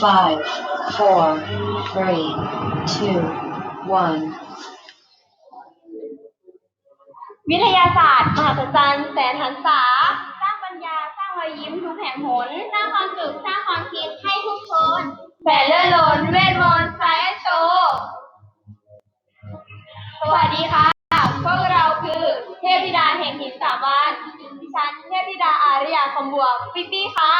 Five, four, three, two, one. วิทยาศาสตร์มหัศจรรย์แสนหันษา สร้างปัญญา สร้างรอยยิ้มทุกแห่งหน สร้างความสุขสร้างความคิดให้ทุกคนแผ่เลื่อนลนเวทมนต์ไซเอนโตสวัสดีค่ะ พวกเราคือเทพธิดาแห่งหินสามวันดิฉันเทพธิดาอารยาคำบวกปิ๊ปปี้ค่ะ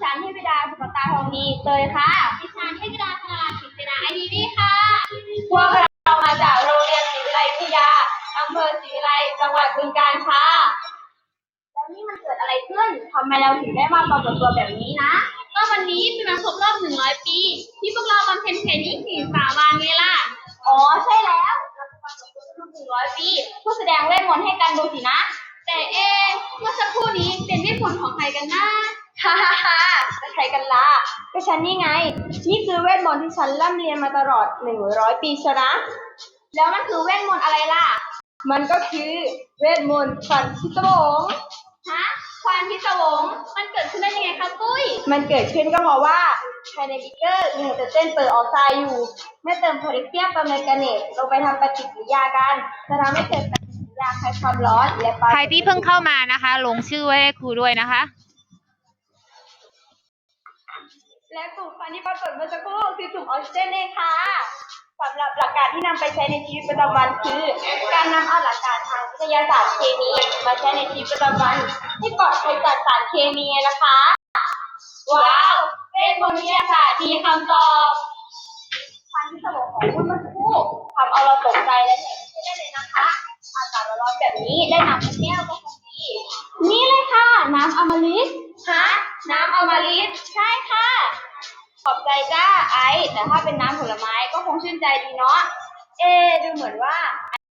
ฉันเทพธิดาสุปตาทองดีเตยค่ะ ดิฉันเทพธิดาธนาศิษนาไอดีดีค่ะ พวกเรามาจากโรงเรียนศรีวิไลวิทยาอำเภอศรีวิไลจังหวัดบึงกาฬค่ะ แล้วนี่มันเกิดอะไรขึ้นทำไมเราถึงได้มาปรากฏตัวแบบนี้นะก็วันนี้เป็นวันครบรอบ 100 ปี ที่พวกเราบำเพ็ญเพียรที่สี่สามวันไงล่ะ อ๋อ ใช่แล้วเราจะมาปรากฏตัวหนึ่งร้อยปีเพื่อแสดงเวทมนต์ให้กันดูสินะ แต่เอะเมื่อสักครู่นี้เป็นเวทมนต์ของใครกันนะฮ่าฮ่าฮ่าแล้ว ใครกันล่ะก็ฉันนี่ไง นี่คือเวทมนต์ที่ฉันร่ำเรียนมาตลอด100ปีชนะ แล้วมันคือเวทมนต์อะไรล่ะ มันก็คือเวทมนต์ควันพิศวงฮะควันพิศวงมันเกิดขึ้นได้ยังไงคะปุ้ย มันเกิดขึ้นก็เพราะว่าภายในบิ๊กเกอร์มีไฮโดรเจนเปอร์ออกไซด์อยู่ เมื่อเติมโพแทสเซียมกับแมงกานีสลงไปทำปฏิกิริยากันจะทำให้เกิดปฏิกิริยาคลายความร้อนและปา ใครที่เพิ่งเข้ามานะคะ ลงชื่อไว้ให้ครูด้วยนะคะ และกลุ่มควันที่ปรากฏเมื่อสักครู่คือกลุ่มออกซิเจนเองค่ะสำหรับหลักการที่นำไปใช้ในชีวิตประจำวันคือ การนำเอาหลักการทางวิทยาศาสตร์เคมีมาใช้ในชีวิตประจำวันให้ปลอดภัยจากสารเคมีนะคะ ว้าวเวทมนต์วิทยาศาสตร์มีคำตอบพันที่สมองของคุณเมื่อสักครู่ทำเอาเราตกใจและเหนื่ยไม่ได้เลยนะคะอากาศร้อนแบบนี้ได้น้ำเป็นแก้วก็คงดีนี่เลยค่ะ น้ำอมฤตฮะน้ำอมฤตใช่ค่ะ ขอบใจจ้าไอซ์แต่ถ้าเป็นน้ำผลไม้ก็คงชื่นใจดีเนาะ เอ ดูเหมือนว่า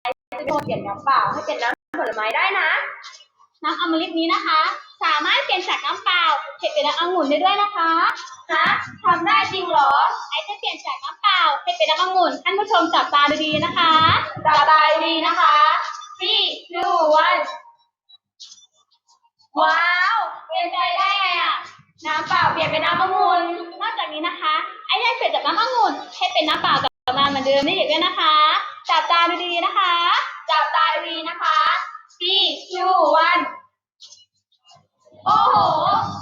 ไอซ์จะเป็นเปลี่ยนน้ำเปล่าให้เป็นน้ำผลไม้ได้นะ น้ำอมฤตนี้นะคะ สามารถเปลี่ยนจากน้ำเปล่าให้เป็นน้ำองุ่นได้ด้วยนะคะฮะทำได้จริงเหรอ ไอซ์จะเปลี่ยนจากน้ำเปล่าให้เป็นน้ำองุ่นท่านผู้ชมจับตาดูดีนะคะจับตาดูดีนะคะ three two one ว้าว เป็นไปได้ไงอะ น้ำเปล่าเปลี่ยนเป็นน้ำองุ่นนอกจากนี้นะคะไอ้ได้เปลี่ยนจากน้ำองุ่นให้เป็นน้ำเปล่ากลับมาเหมือนเดิมได้อีกด้วยนะคะ จับตาดูดีๆนะคะ จับตาดีนะคะ three two one โอ้โห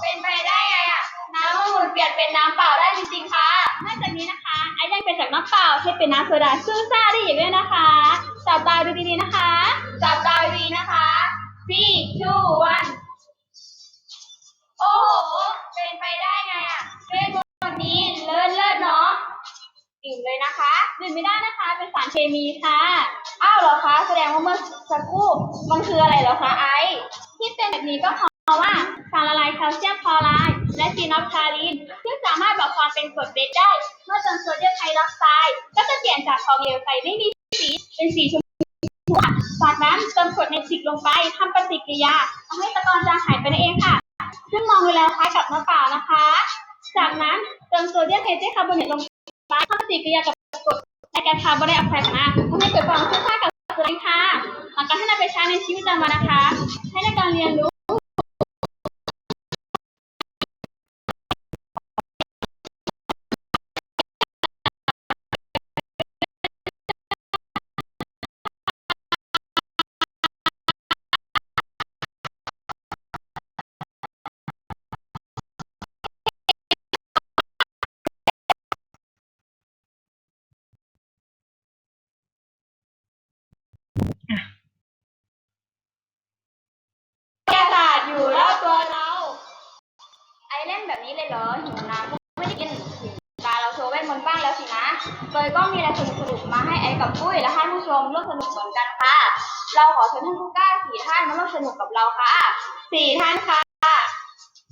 เป็นไปได้ไงอะน้ำองุ่นเปลี่ยนเป็นน้ำเปล่าได้จริงๆค่ะนอกจากนี้นะคะไอ้ยังเปลี่ยนจากน้ำเปล่าให้เป็นน้ำโซดาซึ่งซ่าได้อีกด้วยนะคะ จับตาดูดีๆนะคะ จับตาดีนะคะ three two one โอ้โห เป็นไปได้ไงอะเวทมนต์นี้เลิศเลิศเนาะดื่มเลยนะคะดื่มไม่ได้นะคะ เป็นสารเคมีค่ะ อ้าวเหรอคะ แสดงว่าเมื่อสักครู่มันคืออะไรเหรอคะไอซ์ที่เป็นแบบนี้ก็เพราะว่าสารละลายแคลเซียมคลอไรด์และฟีนอลคาลีนซึ่งสามารถบอกความเป็นกรดเบสได้ เมื่อเติมโซเดียมไฮดรอกไซด์ก็จะเปลี่ยนจากทองเหลวใสไม่มีสีเป็นสีชมพูจากนั้นเติมกรดในซิกลงไปทำปฏิกิริยาทำให้ตะกอนจางหายไปนั่นเองค่ะ ซึ่งมองดูแล้วคล้ายกับน้ำเปล่านะคะ จากนั้นเติมโซเดียมเฮเดรตคาร์บอเนตลงไปเข้าปฏิกิริยากับกรดในก๊สคาร์บอนไดออกไซด์มาทำให้เกิดความคุ้มค่ากับตัวเองค่ะหลังจากที่นำไปใช้ในชีวิตประจำวันนะคะ ให้ในการเรียนรู้ วิทยาศาสตร์อยู่รอบตัวเรา ไอเล่ นี้เลยเหรอหิวน้ำก็ไม่ได้กินตาเราโชว์เวทมนต์บ้างแล้วสินะโดยก็มีอะไรสนุกๆมาให้ไอ้กับปุ้ยและท่านผู้ชมร่วมสนุกเหมือนกันค่ะ เราขอเชิญท่านผู้กล้าสี่ท่านมาร่วมสนุกกับเราค่ะสี่ท่านค่ะ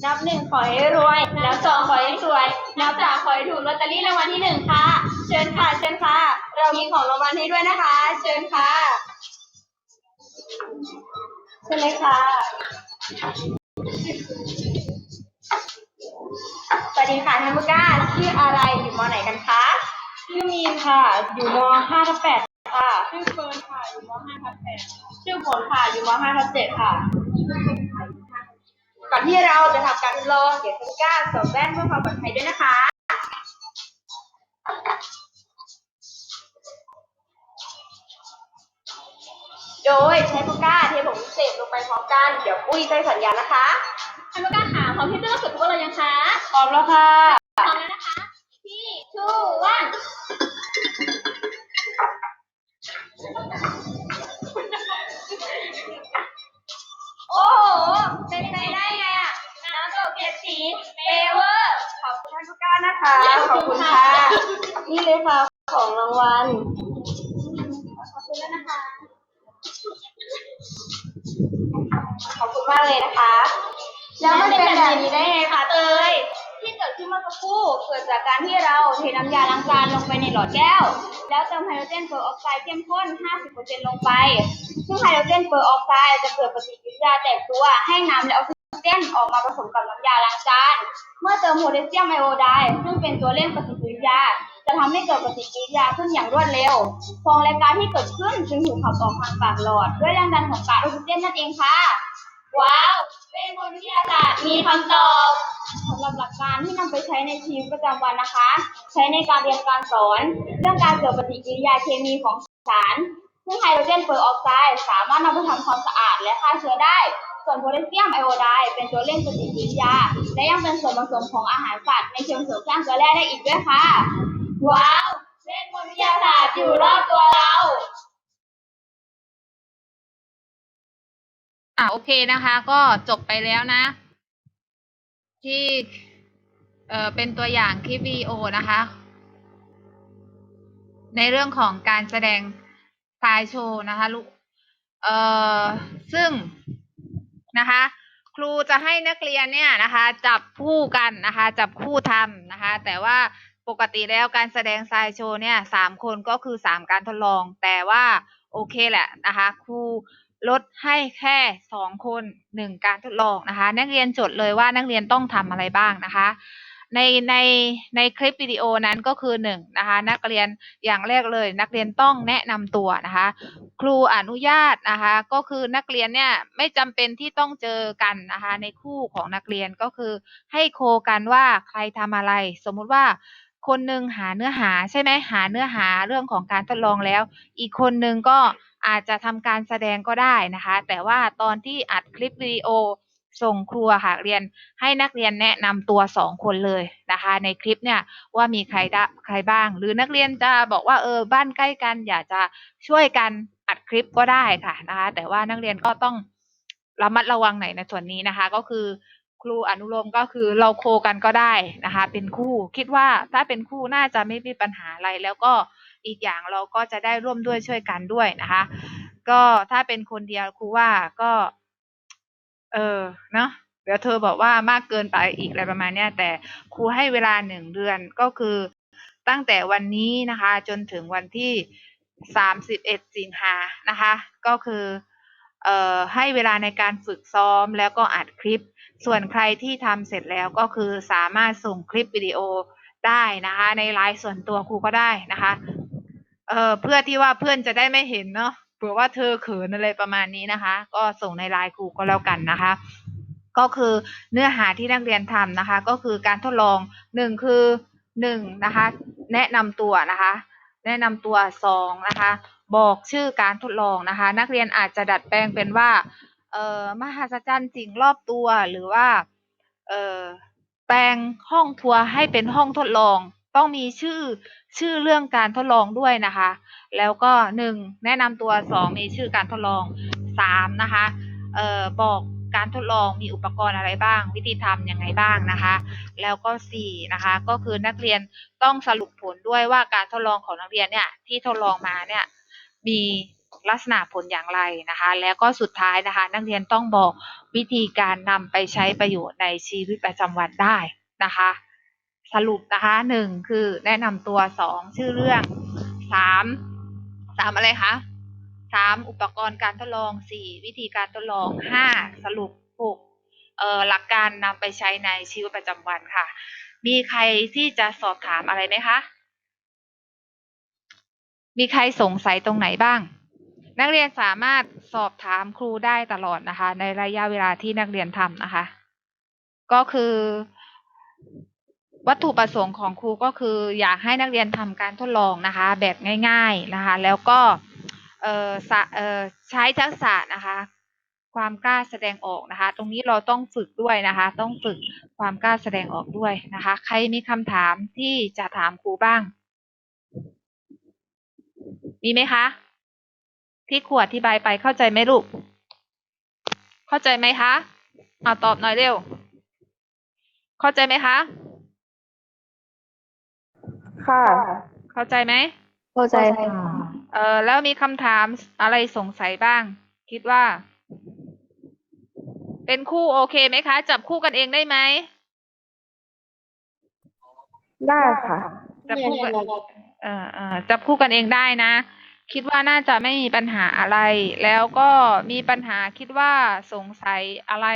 นับหนึ่งขอให้รวย นับสองขอให้สวย นับสามขอให้ถูกลอตเตอรี่รางวัลที่หนึ่งค่ะ เชิญค่ะ เชิญค่ะ เรามีของรางวัลให้ด้วยนะคะ เชิญค่ะเชิญเลยค่ะ วัสดีค่ะท่านผู้กล้าชื่ออะไรอยู่มอไหนกันคะชื่อมีนค่ะ อยู่ม5ทับ8ค่ะชื่อเฟิร์นค่ะ อยู่ม .5 ทับ8ชื่อฝนค่ะ อยู่ม .5 ทับ7ค่ะ ก่อนที่เราจะทำการทดลองเดี๋ยวคุณก้าสวมแว่นเพื่อความปลอดภัยด้วยนะคะโดยใช้ปากกาเทผงเสพลงไปพร้อมกัน เดี๋ยวปุ้ยใช้สัญญาณนะคะใช้ปากกาหาพร้อมที่จะฝึกพวกเรายังคะพร้อมแล้วค่ะพร้อมแล้วนะคะที่ทูวันโอ้โหเป็นไปได้ไงอะน้ำตกเจ็ดสีเปเวอร์ขอบคุณท่านผู้กล้านะคะ ขอบคุณค่ะ นี่เลยค่ะของรางวัล ขอบคุณแล้วนะคะ ขอบคุณมากเลยนะคะ แล้วมันเป็นแบบนี้ได้ไงคะเตยที่เกิดขึ้นเมื่อสักครู่เกิดจากการที่เราเทน้ำยาล้างจานลงไปในหลอดแก้ว แล้วเติมไฮโดรเจนเปอร์ออกไซด์เข้มข้น 50%ลงไป ซึ่งไฮโดรเจนเปอร์ออกไซด์จะเกิดปฏิกิริยาแตกตัวให้น้ำและออกซิเจนออกมาผสมกับน้ำยาล้างจาน เมื่อเติมโพแทสเซียมไอโอไดด์ซึ่งเป็นตัวเร่งปฏิกิริยา จะทำให้เกิดปฏิกิริยาขึ้นอย่างรวดเร็ว ฟองและก๊าซที่เกิดขึ้นจึงถูกขับออกทางปากหลอด ด้วยแรงดันของก๊าซออกซิเจนนั่นเองค่ะ ว้าว เป็นบนวิทยาศาสตร์มีคำตอบสำหรับหลักการที่นำไปใช้ในชีวิตประจำวันนะคะ ใช้ในการเรียนการสอนเรื่องการเกิดปฏิกิริยาเคมีของสาร ซึ่งไฮโดรเจนเปอร์ออกไซด์สามารถนำไปทำความสะอาดและฆ่าเชื้อได้ ส่วนโพแทสเซียมไอโอไดด์เป็นตัวเร่งปฏิกิริยา และยังเป็นส่วนผสมของอาหารสัตว์ในเชิงเสริมสร้างเกลือแร่ได้อีกด้วยค่ะ ว้าวเล่นบนวิทยาศาสตร์อยู่รอบตัวเรา อ่าโอเคนะคะ ก็จบไปแล้วนะ ที่เอ่อเป็นตัวอย่างคลิปวิดีโอนะคะ ในเรื่องของการแสดงสายโชว์นะคะลูกเอ่อซึ่งนะคะ ครูจะให้นักเรียนเนี่ยนะคะ จับคู่กันนะคะ จับคู่ทำนะคะ แต่ว่าปกติแล้วการแสดงสายโชว์เนี่ยสามคนก็คือสามการทดลอง แต่ว่าโอเคแหละนะคะ ครู ลดให้แค่สองคนหนึ่งการทดลองนะคะ นักเรียนจดเลยว่านักเรียนต้องทำอะไรบ้างนะคะ ในในในคลิปวิดีโอนั้นก็คือหนึ่งนะคะ นักเรียนอย่างแรกเลย นักเรียนต้องแนะนำตัวนะคะ ครูอนุญาตนะคะ ก็คือนักเรียนเนี่ยไม่จำเป็นที่ต้องเจอกันนะคะ ในคู่ของนักเรียนก็คือให้โคกันว่าใครทำอะไร สมมุติว่าคนหนึ่งหาเนื้อหาใช่ไหมหาเนื้อหาเรื่องของการทดลองแล้ว อีกคนหนึ่งก็ อาจจะทำการแสดงก็ได้นะคะ แต่ว่าตอนที่อัดคลิปวิดีโอส่งครูอะค่ะเรียนให้นักเรียนแนะนำตัวสองคนเลยนะคะ ในคลิปเนี่ยว่ามีใครได้ใครบ้าง หรือนักเรียนจะบอกว่าเออบ้านใกล้กัน อยากจะช่วยกันอัดคลิปก็ได้ค่ะนะคะ แต่ว่านักเรียนก็ต้องระมัดระวังหน่อยในส่วนนี้นะคะ ก็คือครูอนุโลมก็คือเราโคกันก็ได้นะคะ เป็นคู่คิดว่าถ้าเป็นคู่น่าจะไม่มีปัญหาอะไรแล้วก็ อีกอย่างเราก็จะได้ร่วมด้วยช่วยกันด้วยนะคะ ก็ถ้าเป็นคนเดียวครูว่าก็ เออเนาะเดี๋ยวเธอบอกว่ามากเกินไปอีกอะไรประมาณเนี้ยแต่ครูให้เวลาหนึ่งเดือนก็คือตั้งแต่วันนี้นะคะ จนถึงวันที่สามสิบเอ็ดสิงหานะคะ ก็คือเอ่อให้เวลาในการฝึกซ้อมแล้วก็อัดคลิป ส่วนใครที่ทำเสร็จแล้วก็คือสามารถส่งคลิปวิดีโอได้นะคะ ในไลน์ส่วนตัวครูก็ได้นะคะ เอ่อเพื่อที่ว่าเพื่อนจะได้ไม่เห็นเนาะเผื่อว่าเธอเขินอะไรประมาณนี้นะคะ ก็ส่งในไลน์ครูก็แล้วกันนะคะ ก็คือเนื้อหาที่นักเรียนทำนะคะ ก็คือการทดลองหนึ่งคือหนึ่งนะคะ แนะนำตัวนะคะ แนะนำตัวสองนะคะ บอกชื่อการทดลองนะคะ นักเรียนอาจจะดัดแปลงเป็นว่าเอ่อมหัศจรรย์สิ่งรอบตัวหรือว่าเอ่อแปลงห้องทัวร์ให้เป็นห้องทดลอง ต้องมีชื่อชื่อเรื่องการทดลองด้วยนะคะ แล้วก็หนึ่งแนะนำตัวสองมีชื่อการทดลองสามนะคะเอ่อบอกการทดลองมีอุปกรณ์อะไรบ้าง วิธีทำยังไงบ้างนะคะ แล้วก็สี่นะคะก็คือนักเรียนต้องสรุปผลด้วยว่าการทดลองของนักเรียนเนี่ยที่ทดลองมาเนี่ยมีลักษณะผลอย่างไรนะคะ แล้วก็สุดท้ายนะคะ นักเรียนต้องบอกวิธีการนำไปใช้ประโยชน์ในชีวิตประจำวันได้นะคะ สรุปนะคะหนึ่งคือแนะนำตัวสองชื่อเรื่องสามสามอะไรคะสามอุปกรณ์การทดลองสี่วิธีการทดลองห้าสรุปหกเออหลักการนำไปใช้ในชีวิตประจำวันค่ะ มีใครที่จะสอบถามอะไรไหมคะ มีใครสงสัยตรงไหนบ้าง นักเรียนสามารถสอบถามครูได้ตลอดนะคะ ในระยะเวลาที่นักเรียนทำนะคะ ก็คือ วัตถุประสงค์ของครูก็คือ อยากให้นักเรียนทำการทดลองนะคะ แบบง่าย ๆนะคะ แล้วก็ใช้ทักษะนะคะ ความกล้าแสดงออกนะคะ ตรงนี้เราต้องฝึกด้วยนะคะ ต้องฝึกความกล้าแสดงออกด้วยนะคะ ใครมีคำถามที่จะถามครูบ้าง มีไหมคะ ที่ครูอธิบายไปเข้าใจไหมลูก เข้าใจไหมคะเอาตอบหน่อยเร็ว เข้าใจไหมคะ ค่ะ เข้าใจไหม เข้าใจค่ะเออแล้วมีคำถามอะไรสงสัยบ้าง คิดว่า เป็นคู่โอเคไหมคะ จับคู่กันเองได้ไหมได้ค่ะ จับคู่กันเออเออจับคู่กันเองได้นะ คิดว่าน่าจะไม่มีปัญหาอะไร แล้วก็มีปัญหาคิดว่าสงสัยอะไร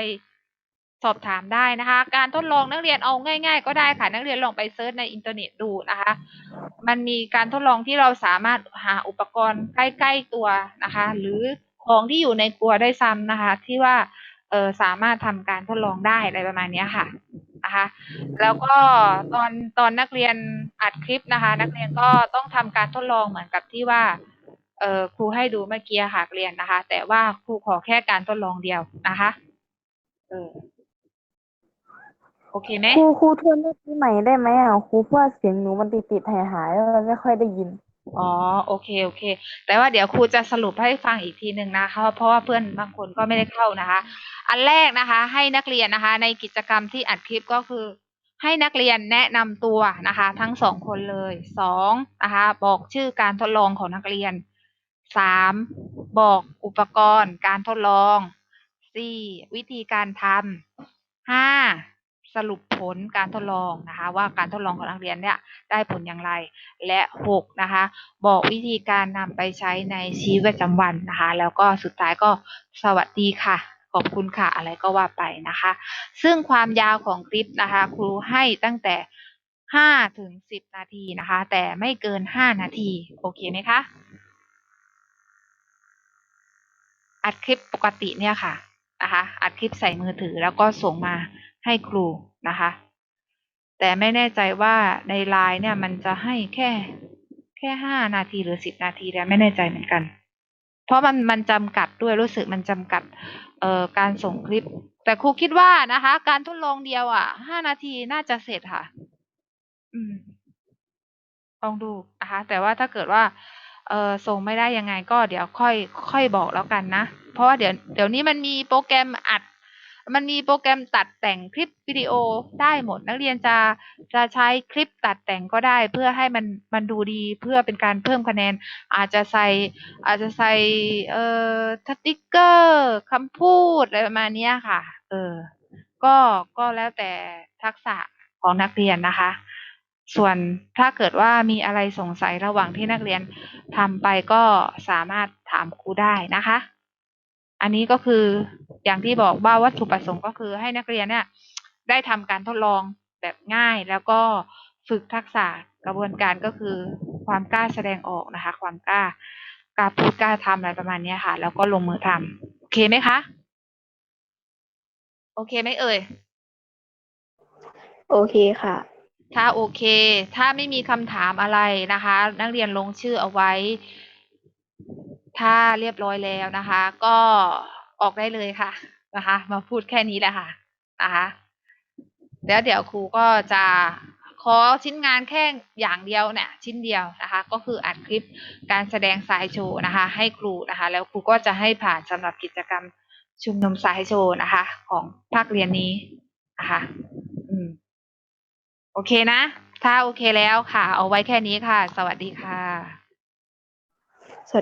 สอบถามได้นะคะ การทดลองนักเรียนเอาง่าย ๆ ก็ได้ค่ะ นักเรียนลองไปเซิร์ชในอินเทอร์เน็ตดูนะคะ มันมีการทดลองที่เราสามารถหาอุปกรณ์ใกล้ๆตัวนะคะ หรือของที่อยู่ในครัวได้ซ้ำนะคะ ที่ว่าเออสามารถทำการทดลองได้อะไรประมาณนี้ค่ะนะคะ แล้วก็ตอนตอนนักเรียนอัดคลิปนะคะ นักเรียนก็ต้องทำการทดลองเหมือนกับที่ว่าเออครูให้ดูเมื่อกี้ค่ะเรียนนะคะ แต่ว่าครูขอแค่การทดลองเดียวนะคะเออ โอเคไหมครูครูทวนเลขที่ใหม่ได้ไหมอะครูเพราะว่าเสียงหนูมันติดติดหายหายๆแล้วมันไม่ค่อยได้ยิน อ๋อโอเคโอเค แต่ว่าเดี๋ยวครูจะสรุปให้ฟังอีกทีหนึ่งนะคะเพราะว่าเพื่อนบางคนก็ไม่ได้เข้านะคะ อันแรกนะคะ ให้นักเรียนนะคะ ในกิจกรรมที่อัดคลิปก็คือ ให้นักเรียนแนะนำตัวนะคะ ทั้งสองคนเลยสองนะคะ บอกชื่อการทดลองของนักเรียนสามบอกอุปกรณ์การทดลองสี่วิธีการทำห้า สรุปผลการทดลองนะคะว่าการทดลองของนักเรียนเนี่ยได้ผลอย่างไร และหกนะคะบอกวิธีการนำไปใช้ในชีวิตประจำวันนะคะแล้วก็สุดท้ายก็สวัสดีค่ะขอบคุณค่ะอะไรก็ว่าไปนะคะ ซึ่งความยาวของคลิปนะคะ ครูให้ตั้งแต่ห้าถึงสิบนาทีนะคะ แต่ไม่เกินห้านาที โอเคไหมคะ อัดคลิปปกติเนี่ยค่ะนะคะ อัดคลิปใส่มือถือแล้วก็ส่งมา ให้ครูนะคะ แต่ไม่แน่ใจว่าในไลน์เนี่ยมันจะให้แค่แค่ห้านาทีหรือสิบนาทีแล้วไม่แน่ใจเหมือนกัน เพราะมันมันจำกัดด้วยรู้สึกมันจำกัดเอ่อการส่งคลิป แต่ครูคิดว่านะคะ การทดลองเดียวอะห้านาทีน่าจะเสร็จค่ะ อืมลองดูนะคะ แต่ว่าถ้าเกิดว่าเออส่งไม่ได้ยังไงก็เดี๋ยวค่อยค่อยบอกแล้วกันนะ เพราะว่าเดี๋ยวเดี๋ยวนี้มันมีโปรแกรมอัด มันมีโปรแกรมตัดแต่งคลิปวิดีโอได้หมด นักเรียนจะจะใช้คลิปตัดแต่งก็ได้ เพื่อให้มันมันดูดีเพื่อเป็นการเพิ่มคะแนน อาจจะใส่อาจจะใส่เอ่อสติ๊กเกอร์คำพูดอะไรประมาณนี้ค่ะ เออ ก็ก็แล้วแต่ทักษะของนักเรียนนะคะ ส่วนถ้าเกิดว่ามีอะไรสงสัยระหว่างที่นักเรียนทำไปก็สามารถถามครูได้นะคะ อันนี้ก็คืออย่างที่บอกว่าวัตถุประสงค์ก็คือให้นักเรียนเนี่ยได้ทำการทดลองแบบง่าย แล้วก็ฝึกทักษะกระบวนการก็คือความกล้าแสดงออกนะคะ ความกล้ากล้าพูดกล้าทำอะไรประมาณเนี้ยค่ะ แล้วก็ลงมือทำโอเคไหมคะ โอเคไหมเอ่ย โอเคค่ะ ถ้าโอเค ถ้าไม่มีคำถามอะไรนะคะ นักเรียนลงชื่อเอาไว้ ถ้าเรียบร้อยแล้วนะคะ ก็ออกได้เลยค่ะนะคะ มาพูดแค่นี้แหละค่ะนะคะเดี๋ยวเดี๋ยวครูก็จะขอชิ้นงานแค่อย่างเดียวเนี่ยชิ้นเดียวนะคะ ก็คืออัดคลิปการแสดงสายโชว์นะคะ ให้ครูนะคะ แล้วครูก็จะให้ผ่านสำหรับกิจกรรมชุมนุมสายโชว์นะคะ ของภาคเรียนนี้นะคะอืมโอเคนะ ถ้าโอเคแล้วค่ะ เอาไว้แค่นี้ค่ะ สวัสดีค่ะ